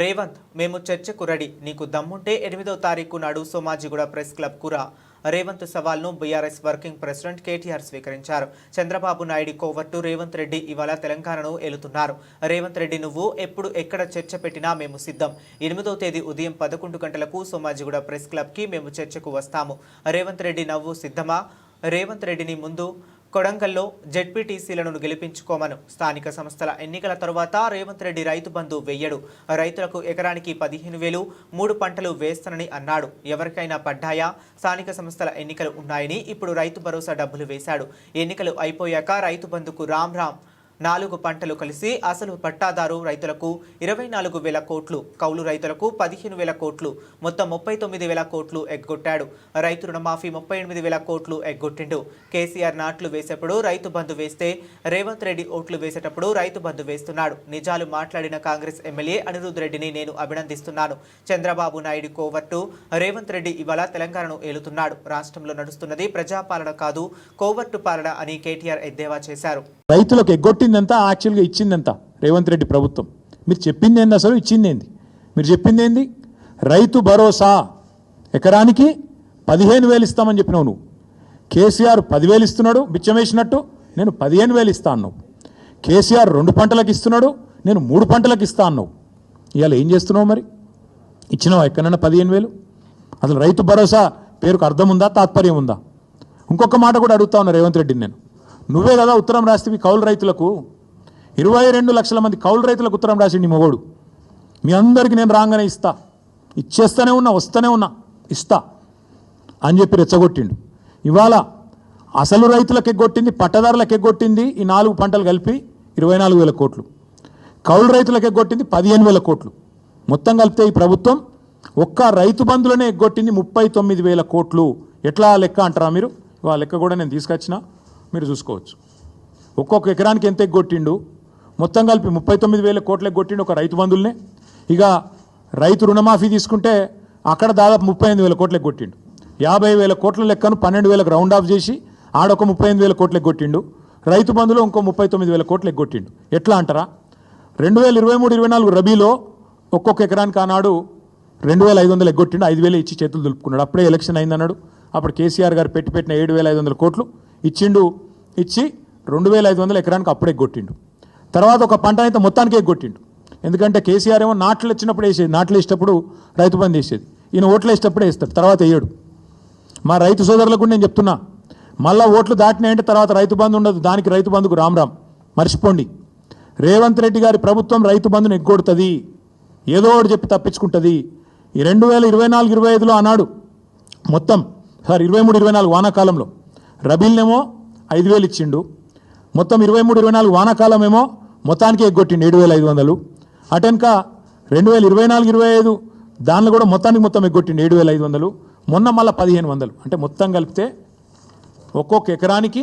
రేవంత్ మేము చర్చకు రెడీ. నీకు దమ్ముంటే ఎనిమిదో తారీఖు నాడు సోమాజిగూడ ప్రెస్ క్లబ్ కురా రేవంత్ సవాల్ను బీఆర్ఎస్ వర్కింగ్ ప్రెసిడెంట్ కేటీఆర్ స్వీకరించారు. చంద్రబాబు నాయుడు కోవర్టు రేవంత్ రెడ్డి ఇవాళ తెలంగాణను ఏలుతున్నారు. రేవంత్ రెడ్డి నువ్వు ఎప్పుడు ఎక్కడ చర్చ పెట్టినా మేము సిద్ధం. ఎనిమిదో తేదీ ఉదయం పదకొండు గంటలకు సోమాజిగూడ ప్రెస్ క్లబ్కి మేము చర్చకు వస్తాము. రేవంత్ రెడ్డి నవ్వు సిద్ధమా? రేవంత్ రెడ్డిని ముందు కొడంగల్లో జెడ్పీటీసీలను గెలిపించుకోమను. స్థానిక సంస్థల ఎన్నికల తరువాత రేవంత్ రెడ్డి రైతు బంధు వెయ్యడు రైతులకు ఎకరానికి పదిహేను వేలు మూడు పంటలు వేస్తానని అన్నాడు. ఎవరికైనా పడ్డాయా? స్థానిక సంస్థల ఎన్నికలు ఉన్నాయని ఇప్పుడు రైతు భరోసా డబ్బులు వేశాడు. ఎన్నికలు అయిపోయాక రైతు బంధుకు రామ్ రామ్ నాలుగు పంటలు కలిసి అసలు పట్టాదారు రైతులకు ఇరవై నాలుగు వేల కోట్లు కౌలు రైతులకు పదిహేను వేల కోట్లు మొత్తం ముప్పై తొమ్మిది వేల కోట్లు ఎగ్గొట్టాడు. రైతు రుణమాఫీ ముప్పై ఎనిమిది వేల కోట్లు ఎగ్గొట్టిండు. కేసీఆర్ నాట్లు వేసేప్పుడు రైతు బంధు వేస్తే రేవంత్ రెడ్డి ఓట్లు వేసేటప్పుడు రైతు బంధు వేస్తున్నాడు. నిజాలు మాట్లాడిన కాంగ్రెస్ ఎమ్మెల్యే అనిరుద్ రెడ్డిని నేను అభినందిస్తున్నాను. చంద్రబాబు నాయుడు కోవర్టు రేవంత్ రెడ్డి ఇవాళ తెలంగాణను ఏలుతున్నాడు. రాష్ట్రంలో నడుస్తున్నది ప్రజాపాలన కాదు కోవర్టు పాలన అని కేటీఆర్ ఎద్దేవా చేశారు. రైతులకు ఎగ్గొట్టిందంతా యాక్చువల్గా ఇచ్చిందంతా రేవంత్ రెడ్డి ప్రభుత్వం. మీరు చెప్పింది ఏంది అసలు? ఇచ్చింది ఏంది? మీరు చెప్పింది ఏంది? రైతు భరోసా ఎకరానికి పదిహేను వేలు ఇస్తామని చెప్పినావు నువ్వు. కేసీఆర్ పదివేలు ఇస్తున్నాడు మిచ్చమేసినట్టు నేను పదిహేను వేలు ఇస్తా అన్నావు. కేసీఆర్ రెండు పంటలకు ఇస్తున్నాడు నేను మూడు పంటలకు ఇస్తా అన్నావు. ఇవాళ ఏం చేస్తున్నావు మరి? ఇచ్చినావా ఎక్కడన్నా పదిహేను వేలు? అసలు రైతు భరోసా పేరుకు అర్థం ఉందా తాత్పర్యం ఉందా? ఇంకొక మాట కూడా అడుగుతా ఉన్నా రేవంత్ రెడ్డిని నేను. నువ్వే కదా ఉత్తరం రాస్తే కౌలు రైతులకు? ఇరవై రెండు లక్షల మంది కౌలు రైతులకు ఉత్తరం రాసిండి మొగోడు. మీ అందరికీ నేను రాగానే ఇస్తా. ఇచ్చేస్తూనే ఉన్నా వస్తూనే ఉన్నా ఇస్తా అని చెప్పి రెచ్చగొట్టిండు. ఇవాళ అసలు రైతులకు ఎగ్గొట్టింది పట్టదారులకు ఎగ్గొట్టింది ఈ నాలుగు పంటలు కలిపి ఇరవై నాలుగు వేల కోట్లు. కౌలు రైతులకు ఎగ్గొట్టింది పదిహేను వేల కోట్లు. మొత్తం కలిపితే ఈ ప్రభుత్వం ఒక్క రైతు బంధులనే ఎగ్గొట్టింది ముప్పై తొమ్మిది వేల కోట్లు. ఎట్లా లెక్క అంటారా మీరు? ఇవాళ లెక్క కూడా నేను తీసుకొచ్చిన. మీరు చూసుకోవచ్చు. ఒక్కొక్క ఎకరానికి ఎంత ఎగ్గొట్టిండు మొత్తం కలిపి ముప్పై తొమ్మిది వేల కోట్లకు ఎగ్గొట్టిండు ఒక రైతు బంధుల్నే ఇక రైతు రుణమాఫీ తీసుకుంటే అక్కడ దాదాపు ముప్పై ఎనిమిది వేల కోట్లకు కొట్టిండు. యాభై వేల కోట్ల లెక్కను పన్నెండు వేలకు రౌండ్ ఆఫ్ చేసి ఆడొక ముప్పై ఎనిమిది వేల కోట్లకు కొట్టిండు. రైతు బంధులో ఇంకో ముప్పై తొమ్మిది వేల కోట్లకు కొట్టిండు. ఎట్లా అంటారా? రెండు వేల ఇరవై మూడు ఇరవై నాలుగు రబీలో ఒక్కొక్క ఎకరానికి ఆనాడు రెండు వేల ఐదు వందలు ఎగ్గొట్టిండు ఐదు వేలు ఇచ్చి చేతులు దులుపుకున్నాడు. అప్పుడే ఎలక్షన్ అయిందన్నాడు. అప్పుడు కేసీఆర్ గారు పెట్టి పెట్టిన ఏడు వేల ఐదు వందల కోట్లు. ఇచ్చిండు ఇచ్చి రెండు వేల ఐదు వందల ఎకరానికి అప్పుడే ఎగ్గొట్టిండు తర్వాత ఒక పంట అయితే మొత్తానికి ఎగ్గొట్టిండు ఎందుకంటే కేసీఆర్ ఏమో నాట్లు వచ్చినప్పుడు వేసేది నాట్లు వేసేటప్పుడు రైతు బంధు వేసేది ఈయన ఓట్లు వేసేటప్పుడే వేస్తాడు తర్వాత వేయడు. మా రైతు సోదరులకు కూడా నేను చెప్తున్నా మళ్ళా ఓట్లు దాటినాయంటే తర్వాత రైతు బంధు ఉండదు దానికి రైతు బంధుకు రామ్ రామ్ మర్చిపోండి. రేవంత్ రెడ్డి గారి ప్రభుత్వం రైతు బంధును ఎగ్గొడుతుంది ఏదో ఒకటి చెప్పి తప్పించుకుంటుంది. ఈ రెండు వేల ఇరవై నాలుగు ఇరవై ఐదులో ఆనాడు మొత్తం సార్ ఇరవై మూడు ఇరవై నాలుగు వానాకాలంలో రబీల్నేమో ఐదు వేలు ఇచ్చిండు. మొత్తం ఇరవై మూడు ఇరవై నాలుగు వానాకాలం ఏమో మొత్తానికి ఎగ్గొట్టిండు ఏడు వేల ఐదు వందలు అటెనక రెండు వేల ఇరవై నాలుగు ఇరవై ఐదు దానిలో కూడా మొత్తానికి మొత్తం ఎగ్గొట్టిండు ఏడు వేల ఐదు వందలు మొన్న మళ్ళీ పదిహేను వందలు అంటే మొత్తం కలిపితే ఒక్కొక్క ఎకరానికి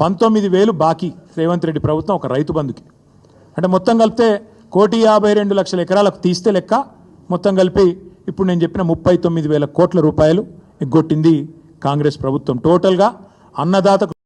పంతొమ్మిది వేలు బాకీ రేవంత్ రెడ్డి ప్రభుత్వం ఒక రైతు బంధుకి. అంటే మొత్తం కలిపితే కోటి యాభై రెండు లక్షల ఎకరాలకు తీస్తే లెక్క మొత్తం కలిపి ఇప్పుడు నేను చెప్పిన ముప్పై తొమ్మిది వేల కోట్ల రూపాయలు ఎగ్గొట్టింది కాంగ్రెస్ ప్రభుత్వం టోటల్గా అన్నదాతకు